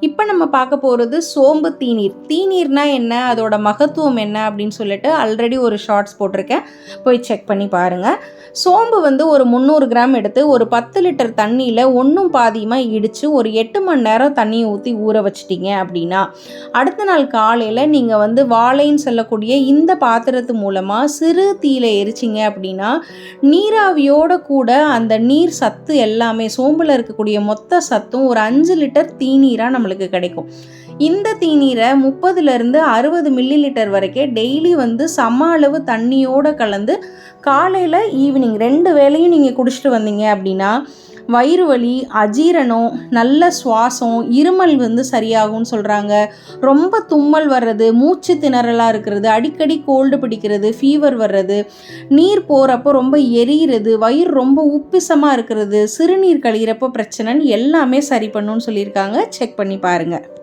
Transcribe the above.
இப்போ நம்ம பார்க்க போகிறது சோம்பு தீநீர். தீநீர்னா என்ன? அதோட மகத்துவம் என்ன? அப்படின்னு சொல்லிட்டு ஆல்ரெடி ஒரு ஷார்ட்ஸ் போட்டிருக்கேன். போய் செக் பண்ணி பாருங்கள் சோம்பு வந்து ஒரு முந்நூறு கிராம் எடுத்து ஒரு பத்து லிட்டர் தண்ணியில் ஒன்றும் பாதியமாக இடித்து ஒரு எட்டு மணி நேரம் தண்ணியை ஊற்றி ஊற வச்சிட்டிங்க அப்படின்னா அடுத்த நாள் காலையில் நீங்கள் வந்து வாழைன்னு சொல்லக்கூடிய இந்த பாத்திரத்து மூலமாக சிறு தீயில் எரிச்சிங்க அப்படின்னா நீராவியோட கூட அந்த நீர் சத்து எல்லாமே சோம்பில் இருக்கக்கூடிய மொத்த சத்தும் ஒரு அஞ்சு லிட்டர் தீநீர் தீநீராக நம்மளுக்கு கிடைக்கும். இந்த தீநீரை முப்பதுலேருந்து அறுபது மில்லி லிட்டர் வரைக்கும் டெய்லி வந்து சம அளவு தண்ணியோடு கலந்து காலையில் ஈவினிங் ரெண்டு வேளையும் நீங்கள் குடிச்சிட்டு வந்தீங்க அப்படின்னா வயிறு வலி அஜீரணம் நல்ல சுவாசம் இருமல் வந்து சரியாகும்னு சொல்கிறாங்க ரொம்ப தும்மல் வர்றது மூச்சு திணறலாக இருக்கிறது அடிக்கடி கோல்டு பிடிக்கிறது ஃபீவர் வர்றது நீர் போகிறப்போ ரொம்ப எரியிறது வயிறு ரொம்ப உப்பிசமாக இருக்கிறது சிறுநீர் கழிகிறப்போ பிரச்சனைன்னு எல்லாமே சரி பண்ணுன்னு சொல்லியிருக்காங்க. செக் பண்ணி பாருங்கள்